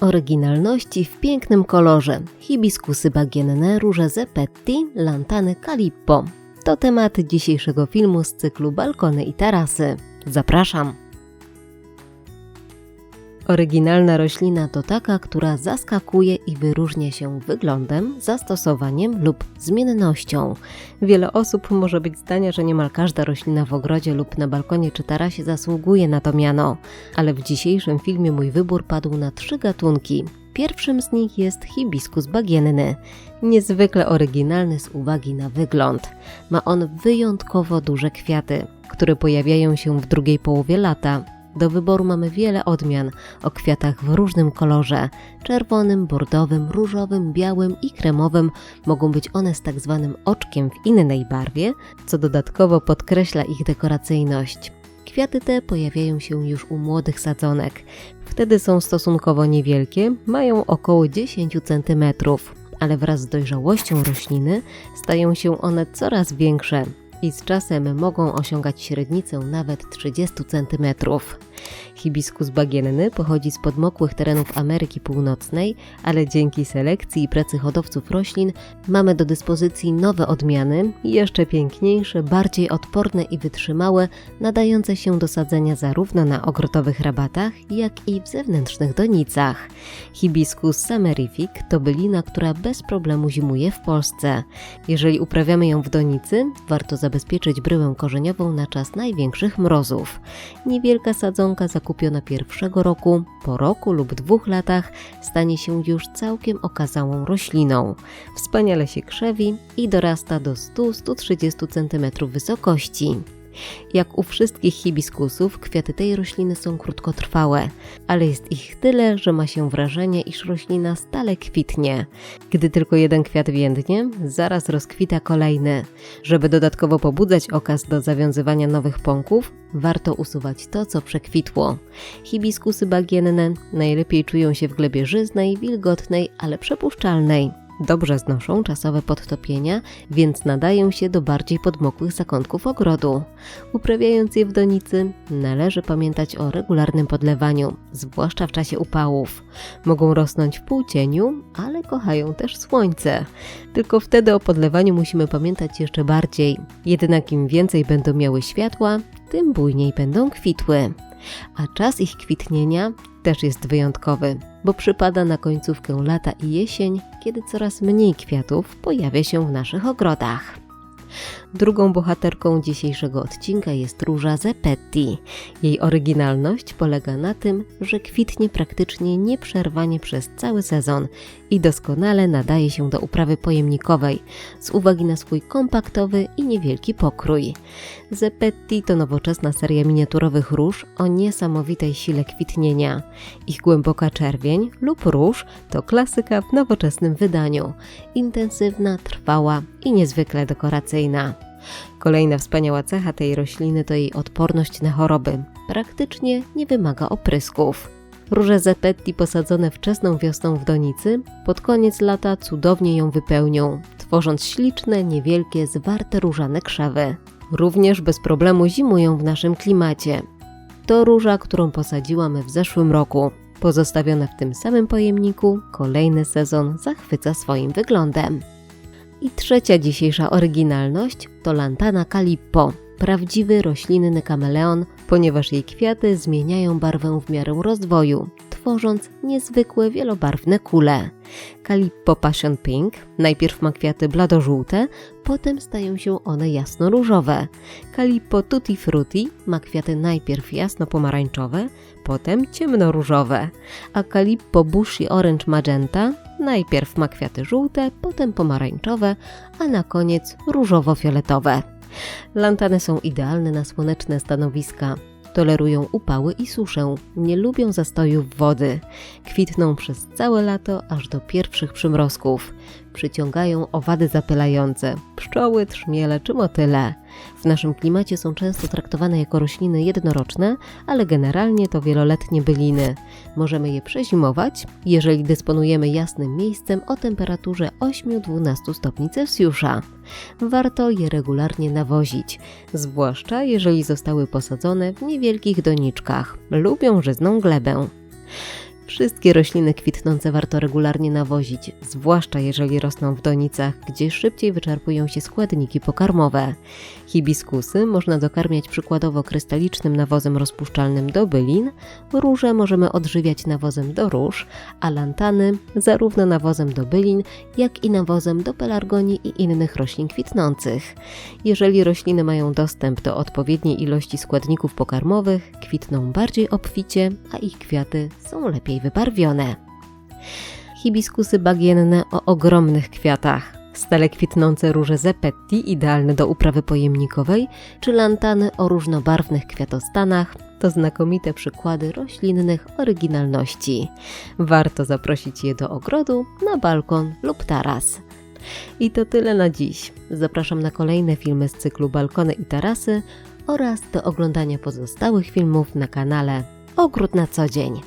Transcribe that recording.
Oryginalności w pięknym kolorze. Hibiskusy bagienne, róże zepetti, lantany calippo. To tematy dzisiejszego filmu z cyklu Balkony i tarasy. Zapraszam! Oryginalna roślina to taka, która zaskakuje i wyróżnia się wyglądem, zastosowaniem lub zmiennością. Wiele osób może być zdania, że niemal każda roślina w ogrodzie lub na balkonie czy tarasie zasługuje na to miano, ale w dzisiejszym filmie mój wybór padł na trzy gatunki. Pierwszym z nich jest hibiskus bagienny, niezwykle oryginalny z uwagi na wygląd. Ma on wyjątkowo duże kwiaty, które pojawiają się w drugiej połowie lata do wyboru mamy wiele odmian o kwiatach w różnym kolorze czerwonym, bordowym, różowym, białym i kremowym. Mogą być one z tak zwanym oczkiem w innej barwie, co dodatkowo podkreśla ich dekoracyjność. Kwiaty te pojawiają się już u młodych sadzonek. Wtedy są stosunkowo niewielkie, mają około 10 cm, ale wraz z dojrzałością rośliny stają się one coraz większe i z czasem mogą osiągać średnicę nawet 30 cm. Hibiskus bagienny pochodzi z podmokłych terenów Ameryki Północnej, ale dzięki selekcji i pracy hodowców roślin mamy do dyspozycji nowe odmiany, jeszcze piękniejsze, bardziej odporne i wytrzymałe, nadające się do sadzenia zarówno na ogrodowych rabatach, jak i w zewnętrznych donicach. Hibiscus samerific to bylina, która bez problemu zimuje w Polsce. Jeżeli uprawiamy ją w donicy, warto zabezpieczyć bryłę korzeniową na czas największych mrozów. Niewielka sadzonka zakupiona kupiona pierwszego roku, po roku lub dwóch latach stanie się już całkiem okazałą rośliną. Wspaniale się krzewi i dorasta do 100-130 cm wysokości. Jak u wszystkich hibiskusów, kwiaty tej rośliny są krótkotrwałe, ale jest ich tyle, że ma się wrażenie, iż roślina stale kwitnie. Gdy tylko jeden kwiat więdnie, zaraz rozkwita kolejny. Żeby dodatkowo pobudzać okaz do zawiązywania nowych pąków, warto usuwać to, co przekwitło. Hibiskusy bagienne najlepiej czują się w glebie żyznej, wilgotnej, ale przepuszczalnej. Dobrze znoszą czasowe podtopienia, więc nadają się do bardziej podmokłych zakątków ogrodu. Uprawiając je w donicy, należy pamiętać o regularnym podlewaniu, zwłaszcza w czasie upałów. Mogą rosnąć w półcieniu, ale kochają też słońce. Tylko wtedy o podlewaniu musimy pamiętać jeszcze bardziej. Jednak im więcej będą miały światła, tym bujniej będą kwitły. A czas ich kwitnienia też jest wyjątkowy, bo przypada na końcówkę lata i jesień, kiedy coraz mniej kwiatów pojawia się w naszych ogrodach. Drugą bohaterką dzisiejszego odcinka jest róża Zepetti. Jej oryginalność polega na tym, że kwitnie praktycznie nieprzerwanie przez cały sezon i doskonale nadaje się do uprawy pojemnikowej z uwagi na swój kompaktowy i niewielki pokrój. Zepetti to nowoczesna seria miniaturowych róż o niesamowitej sile kwitnienia. Ich głęboka czerwień lub róż to klasyka w nowoczesnym wydaniu. Intensywna, trwała i niezwykle dekoracyjna. Kolejna wspaniała cecha tej rośliny to jej odporność na choroby. Praktycznie nie wymaga oprysków. Róże zepetti posadzone wczesną wiosną w donicy pod koniec lata cudownie ją wypełnią, tworząc śliczne, niewielkie, zwarte różane krzewy. Również bez problemu zimują w naszym klimacie. To róża, którą posadziłam w zeszłym roku. Pozostawiona w tym samym pojemniku, kolejny sezon zachwyca swoim wyglądem. I trzecia dzisiejsza oryginalność to lantana calippo, prawdziwy roślinny kameleon, ponieważ jej kwiaty zmieniają barwę w miarę rozwoju, tworząc niezwykłe wielobarwne kule. Calippo Passion Pink najpierw ma kwiaty bladożółte, potem stają się one jasno-różowe. Calippo Tutti Frutti ma kwiaty najpierw jasno-pomarańczowe, potem ciemno-różowe, a Calippo Bushy Orange Magenta najpierw ma kwiaty żółte, potem pomarańczowe, a na koniec różowo-fioletowe. Lantany są idealne na słoneczne stanowiska. Tolerują upały i suszę, nie lubią zastojów wody. Kwitną przez całe lato aż do pierwszych przymrozków. Przyciągają owady zapylające, pszczoły, trzmiele czy motyle. W naszym klimacie są często traktowane jako rośliny jednoroczne, ale generalnie to wieloletnie byliny. Możemy je przezimować, jeżeli dysponujemy jasnym miejscem o temperaturze 8-12 stopni Celsjusza. Warto je regularnie nawozić, zwłaszcza jeżeli zostały posadzone w niewielkich doniczkach. Lubią żyzną glebę. Wszystkie rośliny kwitnące warto regularnie nawozić, zwłaszcza jeżeli rosną w donicach, gdzie szybciej wyczerpują się składniki pokarmowe. Hibiskusy można dokarmiać przykładowo krystalicznym nawozem rozpuszczalnym do bylin, róże możemy odżywiać nawozem do róż, a lantany zarówno nawozem do bylin, jak i nawozem do pelargonii i innych roślin kwitnących. Jeżeli rośliny mają dostęp do odpowiedniej ilości składników pokarmowych, kwitną bardziej obficie, a ich kwiaty są lepiej wybarwione. Hibiskusy bagienne o ogromnych kwiatach. Stale kwitnące róże zepetti, idealne do uprawy pojemnikowej, czy lantany o różnobarwnych kwiatostanach, to znakomite przykłady roślinnych oryginalności. Warto zaprosić je do ogrodu, na balkon lub taras. I to tyle na dziś. Zapraszam na kolejne filmy z cyklu Balkony i Tarasy oraz do oglądania pozostałych filmów na kanale Ogród na co dzień.